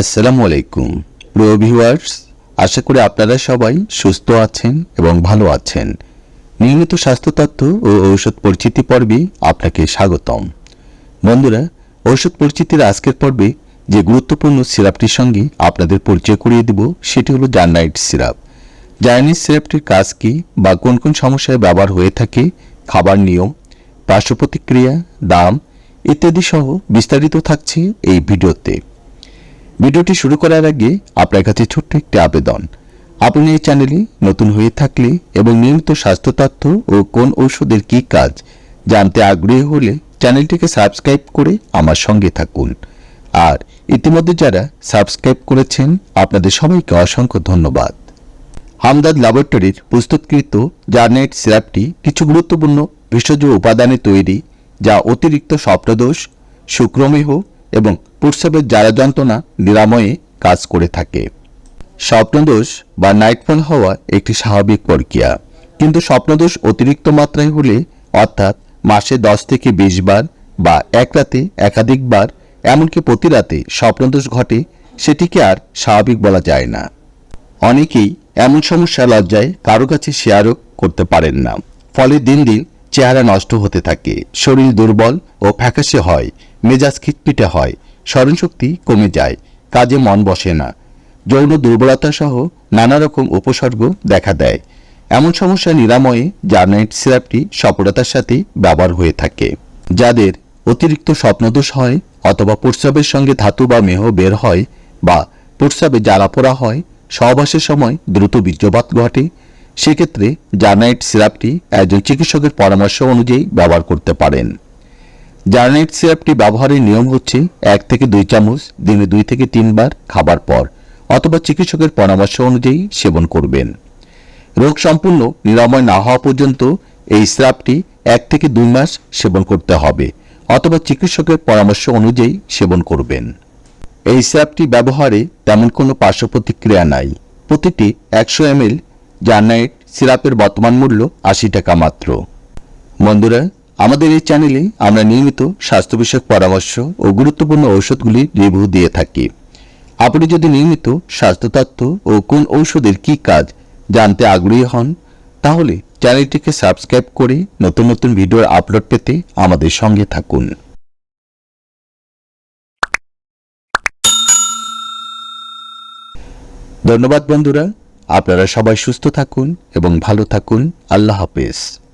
আসসালামু আলাইকুম প্রিয় ভিউয়ার্স, আশা করি আপনারা সবাই সুস্থ আছেন এবং ভালো আছেন। নিয়মিত স্বাস্থ্য তথ্য ও ঔষধ পরিচিতি পর্বে আপনাকে স্বাগতম। বন্ধুরা, ঔষধ পরিচিতির আজকের পর্বে যে গুরুত্বপূর্ণ সিরাপটির সঙ্গে আপনাদের পরিচয় করিয়ে দেব, সেটি হলো জার্নাইট সিরাপ। জার্নিস সিরাপটির কাজ কি বা কোন কোন সমস্যায় ব্যবহার হয়ে থাকে, খাবার নিয়ম, পার্শ্ব প্রতিক্রিয়া, দাম ইত্যাদি সহ বিস্তারিত থাকছে এই ভিডিওতে। ভিডিওটি শুরু করার আগে আপনার কাছে ছোট্ট একটি আবেদন। আপনি এই চ্যানেলে নতুন হয়ে থাকলে এবং নিয়মিত স্বাস্থ্য তথ্য ও কোন ঔষধের কী কাজ জানতে আগ্রহী হলে চ্যানেলটিকে সাবস্ক্রাইব করে আমার সঙ্গে থাকুন। আর ইতিমধ্যে যারা সাবস্ক্রাইব করেছেন, আপনাদের সবাইকে অসংখ্য ধন্যবাদ। হামদাদ ল্যাবরেটরির প্রস্তুতকৃত জার্নেট সিরাপটি কিছু গুরুত্বপূর্ণ ভেষজ উপাদানে তৈরি, যা অতিরিক্ত স্বপ্নদোষ শুক্রমেহ এবং প্রস্রাবের জ্বালা যন্ত্রণা নিরাময়ে কাজ করে থাকে। স্বপ্নদোষ বা নাইটফল হওয়া একটি স্বাভাবিক প্রক্রিয়া। কিন্তু স্বপ্নদোষ অতিরিক্ত মাত্রায় হলে, অর্থাৎ মাসে দশ থেকে বিশ বার বা এক রাতে একাধিকবার এমনকি প্রতি রাতে স্বপ্নদোষ ঘটে, সেটিকে আর স্বাভাবিক বলা যায় না। অনেকেই এমন সমস্যা লজ্জায় কারও কাছে শেয়ারও করতে পারেন না। ফলে দিন দিন চেহারা নষ্ট হতে থাকে। শরীর দুর্বল ও ফ্যাকাশে হয়, মেজাজ খিটপিটে হয়, স্মরণশক্তি কমে যায়, কাজে মন বসে না। যৌন দুর্বলতা সহ নানা রকম উপসর্গ দেখা দেয়। এমন সমস্যা নিরাময়ে জার্নাইট সিরাপটি সফলতার সাথে ব্যবহার হয়ে থাকে। যাদের অতিরিক্ত স্বপ্নদোষ হয় অথবা প্রস্রাবের সঙ্গে ধাতু বা মেহ বের হয় বা প্রস্রাবে জ্বালা পোড়া হয়, সহবাসের সময় দ্রুত বীর্যপাত ঘটে সেক্ষেত্রে জার্নাইট সিরাপটি একজন চিকিৎসকের পরামর্শ অনুযায়ী ব্যবহার করতে পারেন। জার্নাইট সিরাপটি ব্যবহারের নিয়ম হচ্ছে এক থেকে দুই চামচ, দিনে দুই থেকে তিনবার খাবার পর, অথবা চিকিৎসকের পরামর্শ অনুযায়ী সেবন করবেন। রোগ সম্পূর্ণ নিরাময় না হওয়া পর্যন্ত এই সিরাপটি এক থেকে দুই মাস সেবন করতে হবে, অথবা চিকিৎসকের পরামর্শ অনুযায়ী সেবন করবেন। এই সিরাপটি ব্যবহারে তেমন কোনো পার্শ্ব প্রতিক্রিয়া নাই। প্রতিটি একশো জার্নাইট সিরাপের বর্তমান মূল্য আশি টাকা মাত্র। বন্ধুরা, আমাদের এই চ্যানেলে আমরা নিয়মিত স্বাস্থ্য বিষয়ক পরামর্শ ও গুরুত্বপূর্ণ ঔষধগুলি রিভিউ দিয়ে থাকি। আপনি যদি নিয়মিত স্বাস্থ্য তথ্য ও কোন ঔষধের কী কাজ জানতে আগ্রহী হন, তাহলে চ্যানেলটিকে সাবস্ক্রাইব করে নতুন নতুন ভিডিওর আপলোড পেতে আমাদের সঙ্গে থাকুন। ধন্যবাদ বন্ধুরা আপনারা সবাই সুস্থ থাকুন এবং ভালো থাকুন। আল্লাহ হাফেজ।